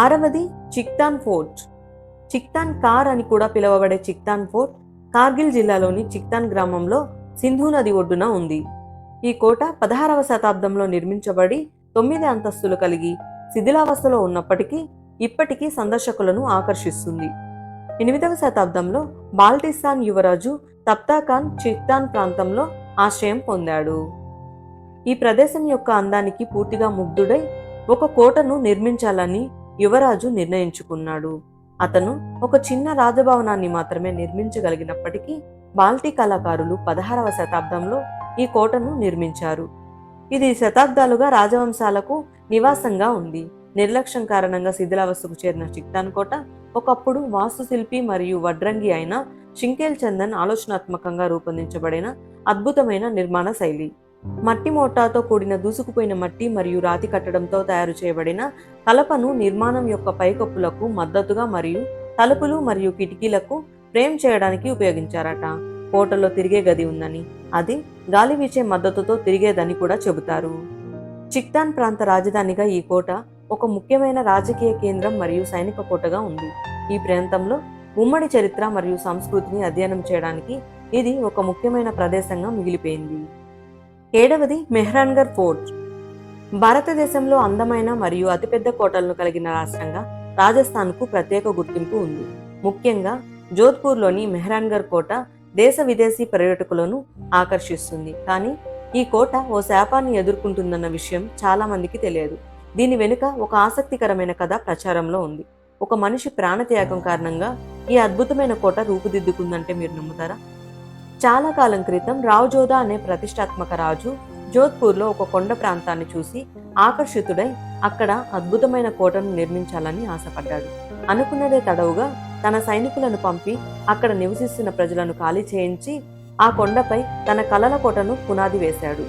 ఆరవది చిక్తాన్ fort. చిక్తాన్ car అని కూడా పిలువబడే చిక్తాన్ ఫోర్ట్ కార్గిల్ జిల్లాలోని చిక్తాన్ గ్రామంలో సింధు నది ఒడ్డున ఉంది. ఈ కోట పదహారవ శతాబ్దంలో నిర్మించబడి తొమ్మిది అంతస్తులు కలిగి శిథిలావస్థలో ఉన్నప్పటికీ ఇప్పటికీ సందర్శకులను ఆకర్షిస్తుంది. ఎనిమిదవ శతాబ్దంలో బాల్టిస్తాన్ యువరాజు తప్తాఖాన్ చిక్తాన్ ప్రాంతంలో ఆశ్రయం పొందాడు. ఈ ప్రదేశం యొక్క అందానికి పూర్తిగా ముగ్ధుడై ఒక కోటను నిర్మించాలని యువరాజు నిర్ణయించుకున్నాడు. అతను ఒక చిన్న రాజభవనాన్ని మాత్రమే నిర్మించగలిగినప్పటికీ బాల్టీ కళాకారులు పదహారవ శతాబ్దంలో ఈ కోటను నిర్మించారు. ఇది శతాబ్దాలుగా రాజవంశాలకు నివాసంగా ఉంది. నిర్లక్ష్యం కారణంగా శిథిలావస్థకు చేరిన చిక్తాన్ కోట ఒకప్పుడు వాస్తుశిల్పి మరియు వడ్రంగి అయిన షింకేల్ చందన్ ఆలోచనాత్మకంగా రూపొందించబడిన అద్భుతమైన నిర్మాణ శైలి. మట్టి మోటాతో కూడిన దూసుకుపోయిన మట్టి మరియు రాతి కట్టడంతో తయారు చేయబడిన కలపను నిర్మాణం యొక్క పైకప్పులకు మద్దతుగా మరియు తలుపులు మరియు కిటికీలకు ఫ్రేమ్ చేయడానికి ఉపయోగించారట. కోటలో తిరిగే గది ఉందని అది గాలి వీచే మద్దతుతో తిరిగేదని కూడా చెబుతారు. చిక్తాన్ ప్రాంత రాజధానిగా ఈ కోట ఒక ముఖ్యమైన రాజకీయ కేంద్రం మరియు సైనిక కోటగా ఉంది. ఈ ప్రాంతంలో ఉమ్మడి చరిత్ర మరియు సంస్కృతిని అధ్యయనం చేయడానికి ఇది ఒక ముఖ్యమైన ప్రదేశంగా మిగిలిపోయింది. ఏడవది మెహ్రాన్గర్ ఫోర్ట్. భారతదేశంలో అందమైన మరియు అతిపెద్ద కోటలను కలిగిన రాష్ట్రంగా రాజస్థాన్కు ప్రత్యేక గుర్తింపు ఉంది. ముఖ్యంగా జోధ్పూర్లోని మెహ్రాన్గర్ కోట దేశ విదేశీ పర్యాటకులను ఆకర్షిస్తుంది. కానీ ఈ కోట ఓ శాపాన్ని ఎదుర్కొంటుందన్న విషయం చాలా మందికి తెలియదు. దీని వెనుక ఒక ఆసక్తికరమైన కథ ప్రచారంలో ఉంది. ఒక మనిషి ప్రాణత్యాగం కారణంగా ఈ అద్భుతమైన కోట రూపుదిద్దుకుందంటే మీరు నమ్ముతారా? చాలా కాలం క్రితం రావుజోధా అనే ప్రతిష్టాత్మక రాజు జోధ్పూర్లో ఒక కొండ ప్రాంతాన్ని చూసి ఆకర్షితుడై అక్కడ అద్భుతమైన కోటను నిర్మించాలని ఆశపడ్డాడు. అనుకున్నదే తడవుగా తన సైనికులను పంపి అక్కడ నివసిస్తున్న ప్రజలను ఖాళీ చేయించి ఆ కొండపై తన కలల కోటను పునాది వేశాడు.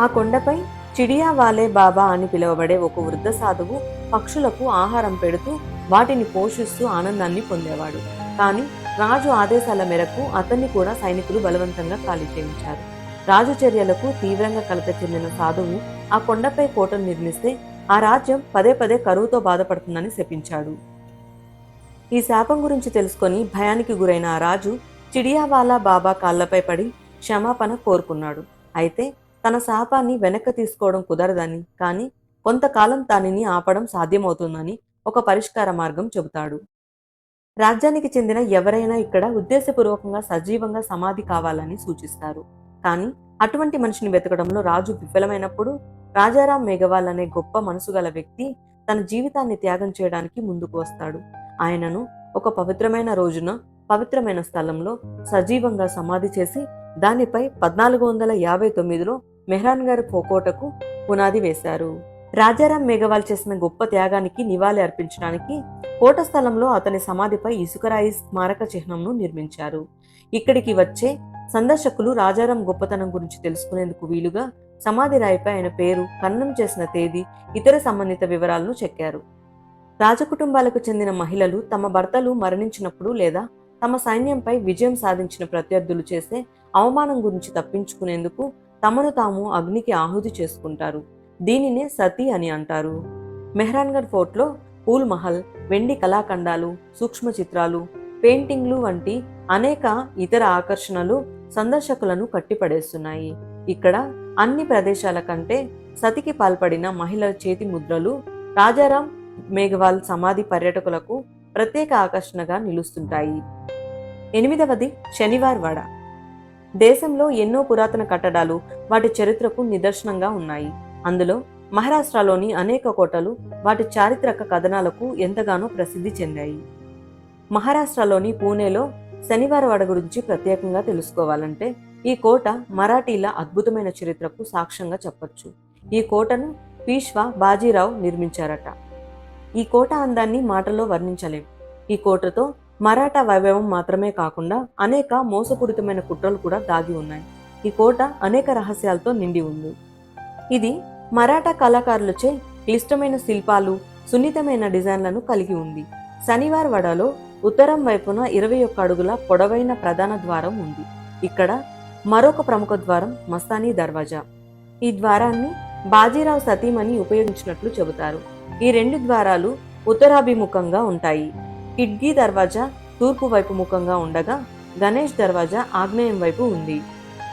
ఆ కొండపై చిడియా వాలే బాబా అని పిలువబడే ఒక వృద్ధ సాధువు పక్షులకు ఆహారం పెడుతూ వాటిని పోషిస్తూ ఆనందాన్ని పొందేవాడు. కానీ రాజు ఆదేశాల మేరకు అతన్ని కూడా సైనికులు బలవంతంగా ఖాళీ చేయించారు రాజు చర్యలకు తీవ్రంగా కలత చెందిన సాధువు ఆ కొండపై కోటను నిర్మిస్తే ఆ రాజ్యం పదే పదే కరువుతో బాధపడుతుందని శపించాడు. ఈ శాపం గురించి తెలుసుకొని భయానికి గురైన ఆ రాజు చిడియావాలా బాబా కాళ్ళపై పడి క్షమాపణ కోరుకున్నాడు. అయితే తన శాపాన్ని వెనక్కి తీసుకోవడం కుదరదని కానీ కొంతకాలం దానిని ఆపడం సాధ్యమవుతుందని ఒక పరిష్కార మార్గం చెబుతాడు. రాజ్యానికి చెందిన ఎవరైనా ఇక్కడ ఉద్దేశపూర్వకంగా సజీవంగా సమాధి కావాలని సూచిస్తారు. కానీ అటువంటి మనిషిని వెతకడంలో రాజు విఫలమైనప్పుడు రాజారాం మేఘవాల్ అనే గొప్ప మనసు గల వ్యక్తి తన జీవితాన్ని త్యాగం చేయడానికి ముందుకు వస్తాడు. ఆయనను ఒక పవిత్రమైన రోజున పవిత్రమైన స్థలంలో సజీవంగా సమాధి చేసి దానిపై పద్నాలుగు వందల యాభై తొమ్మిదిలో మెహ్రాన్ గారి పోకోటకు పునాది వేశారు. రాజారాం మేఘవాల్ చేసిన గొప్ప త్యాగానికి నివాళి అర్పించడానికి కోట స్థలంలో అతని సమాధిపై ఇసుకరాయి స్మారక చిహ్నంను నిర్మించారు. ఇక్కడికి వచ్చే సందర్శకులు రాజారాం గొప్పతనం గురించి తెలుసుకునేందుకు వీలుగా సమాధి రాయిపై ఆయన పేరు ఖననం చేసిన తేదీ ఇతర సంబంధిత వివరాలను చెక్కారు. రాజకుటుంబాలకు చెందిన మహిళలు తమ భర్తలు మరణించినప్పుడు లేదా తమ సైన్యంపై విజయం సాధించిన ప్రత్యర్థులు చేసే అవమానం గురించి తప్పించుకునేందుకు తమను తాము అగ్నికి ఆహుతి చేసుకుంటారు. దీనినే సతీ అని అంటారు. మెహ్రాన్గఢ్ ఫోర్ట్లో పూల్ మహల్ వెండి కళాఖండాలు సూక్ష్మ చిత్రాలు పెయింటింగ్లు వంటి అనేక ఇతర ఆకర్షణలు సందర్శకులను కట్టిపడేస్తున్నాయి. ఇక్కడ అన్ని ప్రదేశాల కంటే సతికి పాల్పడిన మహిళల చేతి ముద్రలు రాజారాం మేఘవాల్ సమాధి పర్యాటకులకు ప్రత్యేక ఆకర్షణగా నిలుస్తుంటాయి. ఎనిమిదవది శనివార్ వాడ. దేశంలో ఎన్నో పురాతన కట్టడాలు వాటి చరిత్రకు నిదర్శనంగా ఉన్నాయి. అందులో మహారాష్ట్రలోని అనేక కోటలు వాటి చారిత్రక కథనాలకు ఎంతగానో ప్రసిద్ధి చెందాయి. మహారాష్ట్రలోని పూణేలో శనివారవాడ గురించి ప్రత్యేకంగా తెలుసుకోవాలంటే ఈ కోట మరాఠీల అద్భుతమైన చరిత్రకు సాక్ష్యంగా చెప్పొచ్చు. ఈ కోటను పీష్వా బాజీరావు నిర్మించారట. ఈ కోట అందాన్ని మాటల్లో వర్ణించలేం. ఈ కోటతో మరాఠా వైభవం మాత్రమే కాకుండా అనేక మోసపూరితమైన కుట్రలు కూడా దాగి ఉన్నాయి. ఈ కోట అనేక రహస్యాలతో నిండి ఉంది. ఇది మరాఠా కళాకారులచే క్లిష్టమైన శిల్పాలు సున్నితమైన డిజైన్లను కలిగి ఉంది. శనివార్ వడలో ఉత్తరం వైపున ఇరవై ఒక్క అడుగుల పొడవైన ప్రధాన ద్వారం ఉంది. ఇక్కడ మరొక ప్రముఖ ద్వారం మస్తానీ దర్వాజా. ఈ ద్వారాన్ని బాజీరావు సతీమణి ఉపయోగించినట్లు చెబుతారు. ఈ రెండు ద్వారాలు ఉత్తరాభిముఖంగా ఉంటాయి. కిడ్గీ దర్వాజా తూర్పు వైపు ముఖంగా ఉండగా గణేష్ దర్వాజా ఆగ్నేయం వైపు ఉంది.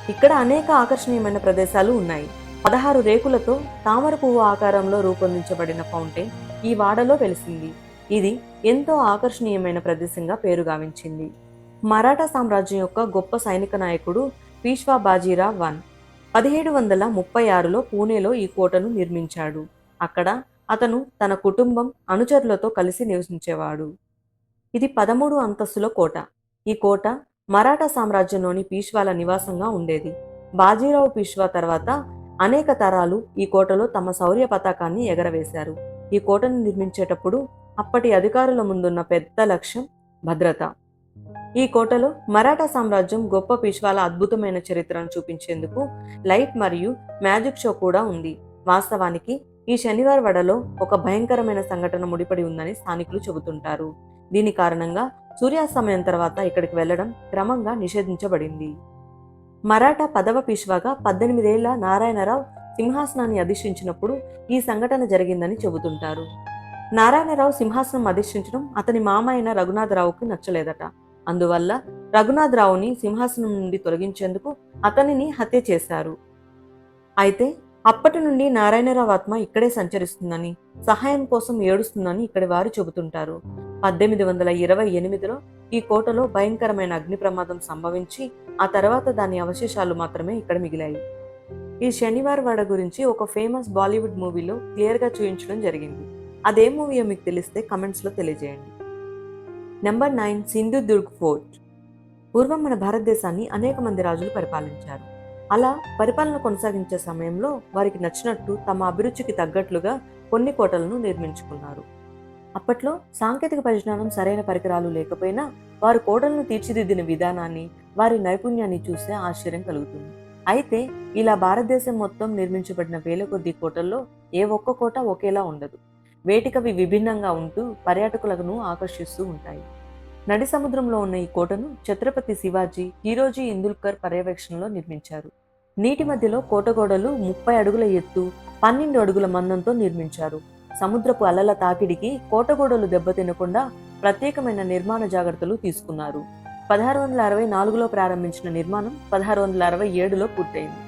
ఇక్కడ అనేక ఆకర్షణీయమైన ప్రదేశాలు ఉన్నాయి. పదహారు రేకులతో తామర పువ్వు ఆకారంలో రూపొందించబడిన ఫౌంటైన్ ఈ వాడలో వెలిసింది. ఇది ఎంతో ఆకర్షణీయమైన ప్రదేశంగా పేరుగావించింది మరాఠా సామ్రాజ్యం యొక్క గొప్ప సైనిక నాయకుడు పీష్వా బాజీరావ్ వన్ పదిహేడు వందల ముప్పై ఆరులో పూణేలో ఈ కోటను నిర్మించాడు. అక్కడ అతను తన కుటుంబం అనుచరులతో కలిసి నివసించేవాడు. ఇది పదమూడు అంతస్తుల కోట. ఈ కోట మరాఠా సామ్రాజ్యంలోని పీష్వాల నివాసంగా ఉండేది. బాజీరావు పీష్వా తర్వాత అనేక తరాలు ఈ కోటలో తమ శౌర్య పతాకాన్ని ఎగరవేశారు. ఈ కోటను నిర్మించేటప్పుడు అప్పటి అధికారుల ముందున్న పెద్ద లక్ష్యం భద్రత. ఈ కోటలో మరాఠా సామ్రాజ్యం గొప్ప పిష్వాల అద్భుతమైన చరిత్రను చూపించేందుకు లైట్ మరియు మ్యాజిక్ షో కూడా ఉంది. వాస్తవానికి ఈ శనివార వడలో ఒక భయంకరమైన సంఘటన ముడిపడి ఉందని స్థానికులు చెబుతుంటారు. దీని కారణంగా సూర్యాస్తమయం తర్వాత ఇక్కడికి వెళ్ళడం క్రమంగా నిషేధించబడింది. మరాఠా పదవ పీష్వాగా పద్దెనిమిదేళ్ళ నారాయణరావు సింహాసనాన్ని అధిష్ఠించినప్పుడు ఈ సంఘటన జరిగిందని చెబుతుంటారు. నారాయణరావు సింహాసనం అధిష్ఠించడం అతని మామ అయిన రఘునాథరావుకి నచ్చలేదట. అందువల్ల రఘునాథరావుని సింహాసనం నుండి తొలగించేందుకు అతనిని హత్య చేశారు. అయితే అప్పటి నుండి నారాయణరావు ఆత్మ ఇక్కడే సంచరిస్తుందని సహాయం కోసం ఏడుస్తుందని ఇక్కడి వారు చెబుతుంటారు. పద్దెనిమిది వందల ఇరవై ఎనిమిదిలో ఈ కోటలో భయంకరమైన అగ్ని ప్రమాదం సంభవించి ఆ తర్వాత దాని అవశేషాలు మాత్రమే ఇక్కడ మిగిలాయి. ఈ శనివార వాడ గురించి ఒక ఫేమస్ బాలీవుడ్ మూవీలో క్లియర్గా చూపించడం జరిగింది. అదే మూవీయో మీకు తెలిస్తే కమెంట్స్లో తెలియజేయండి. Number nine Sindhudurg fort. పూర్వం మన భారతదేశాన్ని అనేక మంది రాజులు పరిపాలించారు. అలా పరిపాలన కొనసాగించే సమయంలో వారికి నచ్చినట్టు తమ అభిరుచికి తగ్గట్లుగా కొన్ని కోటలను నిర్మించుకున్నారు. అప్పట్లో సాంకేతిక పరిజ్ఞానం సరైన పరికరాలు లేకపోయినా వారు కోటలను తీర్చిదిద్దిన విధానాన్ని వారి నైపుణ్యాన్ని చూస్తే ఆశ్చర్యం కలుగుతుంది. అయితే ఇలా భారతదేశం మొత్తం నిర్మించబడిన వేల కొద్ది కోటల్లో ఏ ఒక్క కోట ఒకేలా ఉండదు. వేటికవి విభిన్నంగా ఉంటూ పర్యాటకులను ఆకర్షిస్తూ ఉంటాయి. నడి సముద్రంలో ఉన్న ఈ కోటను ఛత్రపతి శివాజీ హీరోజీ ఇందుల్కర్ పర్యవేక్షణలో నిర్మించారు. నీటి మధ్యలో కోటగోడలు ముప్పై అడుగుల ఎత్తు పన్నెండు అడుగుల మందంతో నిర్మించారు. సముద్రపు అలల తాకిడికి కోటగోడలు దెబ్బతినకుండా ప్రత్యేకమైన నిర్మాణ జాగ్రత్తలు తీసుకున్నారు. పదహారు వందల అరవై నాలుగులో ప్రారంభించిన నిర్మాణం పదహారు వందల అరవై ఏడులో పూర్తయింది.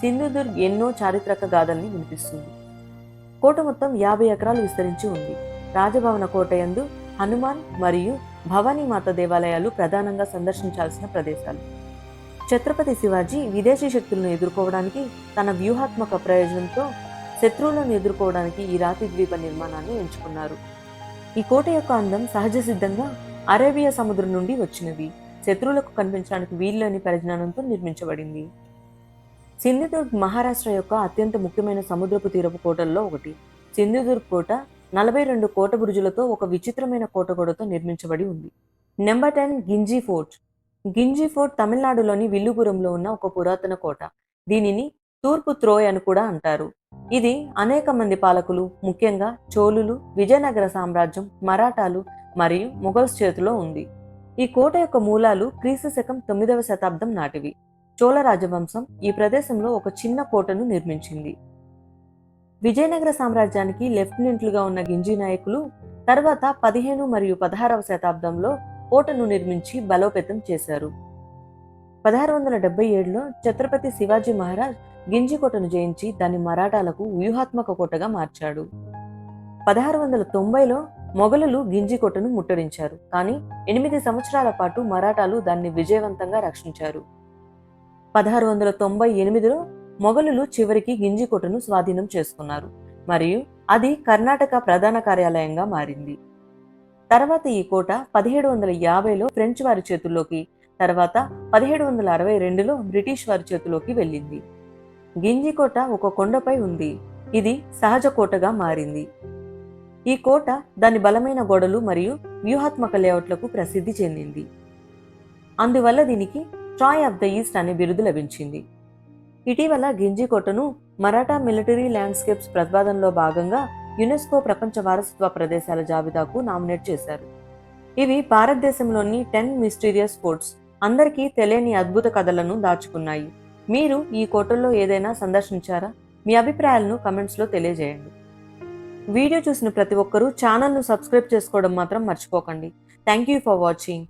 సింధుదుర్గ్ ఎన్నో చారిత్రక గాథల్ని వినిపిస్తుంది. కోట మొత్తం యాభై ఎకరాలు విస్తరించి ఉంది. రాజభవన కోట యందు హనుమాన్ మరియు భవానీమాత దేవాలయాలు ప్రధానంగా సందర్శించాల్సిన ప్రదేశాలు. ఛత్రపతి శివాజీ విదేశీ శక్తులను ఎదుర్కోవడానికి తన వ్యూహాత్మక ప్రయోజనంతో శత్రువులను ఎదుర్కోవడానికి ఈ రాతి ద్వీప నిర్మాణాన్ని ఎంచుకున్నారు. ఈ కోట యొక్క అందం సహజ సిద్ధంగా అరేబియా సముద్రం నుండి వచ్చినది. శత్రువులకు కనిపించడానికి వీల్లోని పరిజ్ఞానంతో నిర్మించబడింది. సింధుదుర్గ్ మహారాష్ట్ర యొక్క అత్యంత ముఖ్యమైన సముద్రపు తీరపు కోటల్లో ఒకటి. సింధుదుర్గ్ కోట నలభై రెండు కోట బురుజులతో ఒక విచిత్రమైన కోటగోడతో నిర్మించబడి ఉంది. Number ten Gingee fort. Gingee fort తమిళనాడులోని విల్లుపురంలో ఉన్న ఒక పురాతన కోట. దీనిని తూర్పు త్రోయ్ అని కూడా అంటారు. ఇది అనేక మంది పాలకులు ముఖ్యంగా చోళులు విజయనగర సామ్రాజ్యం మరాఠాలు మరియు మొఘల్స్ చేతిలో ఉంది. ఈ కోట యొక్క మూలాలు క్రీస్తు శకం తొమ్మిదవ శతాబ్దం నాటివి. చోళ రాజవంశం ఈ ప్రదేశంలో ఒక చిన్న కోటను నిర్మించింది. విజయనగర సామ్రాజ్యానికి లెఫ్టినెంట్లుగా ఉన్న గింజి నాయకులు తర్వాత పదిహేను మరియు పదహారవ శతాబ్దంలో కోటను నిర్మించి బలోపేతం చేశారు. పదహారు వందల డెబ్బై ఏడులో ఛత్రపతి శివాజీ మహారాజ్ గింజి కోటను జయించి దాన్ని మరాఠాలకు వ్యూహాత్మక కోటగా మార్చాడు. పదహారు వందల తొంభైలో మొఘలులు గింజి కోటను ముట్టడించారు కానీ ఎనిమిది సంవత్సరాల పాటు మరాఠాలు దాన్ని విజయవంతంగా రక్షించారు. పదహారు వందల తొంభై ఎనిమిదిలో మొఘలులు చివరికి గింజికోటను స్వాధీనం చేసుకున్నారు. మరియు అది కర్ణాటక ప్రధాన కార్యాలయంగా మారింది. తర్వాత ఈ కోట పదిహేడు వందల యాభైలో ఫ్రెంచ్ వారి చేతుల్లోకి తర్వాత పదిహేడు వందల అరవై రెండులో బ్రిటిష్ వారి చేతిలోకి వెళ్ళింది. గింజికోట ఒక కొండపై ఉంది. ఇది సహజ కోటగా మారింది. ఈ కోట దాని బలమైన గోడలు మరియు వ్యూహాత్మక లేఅవుట్లకు ప్రసిద్ధి చెందింది. అందువల్ల దీనికి ట్రాయ్ ఆఫ్ ద ఈస్ట్ అనే బిరుదు లభించింది. ఇటీవల గింజికోటను మరాఠా మిలిటరీ ల్యాండ్స్కేప్స్ ప్రతిపాదనలో భాగంగా యునెస్కో ప్రపంచ వారసత్వ ప్రదేశాల జాబితాకు నామినేట్ చేశారు. ఇవి భారతదేశంలోని టెన్ మిస్టీరియస్ ఫోర్ట్స్ అందరికీ తెలియని అద్భుత కథలను దాచుకున్నాయి. మీరు ఈ కోటల్లో ఏదైనా సందర్శించారా? మీ అభిప్రాయాలను కమెంట్స్లో తెలియజేయండి. వీడియో చూసిన ప్రతి ఒక్కరూ ఛానల్ను సబ్స్క్రైబ్ చేసుకోవడం మాత్రం మర్చిపోకండి. Thank you for watching.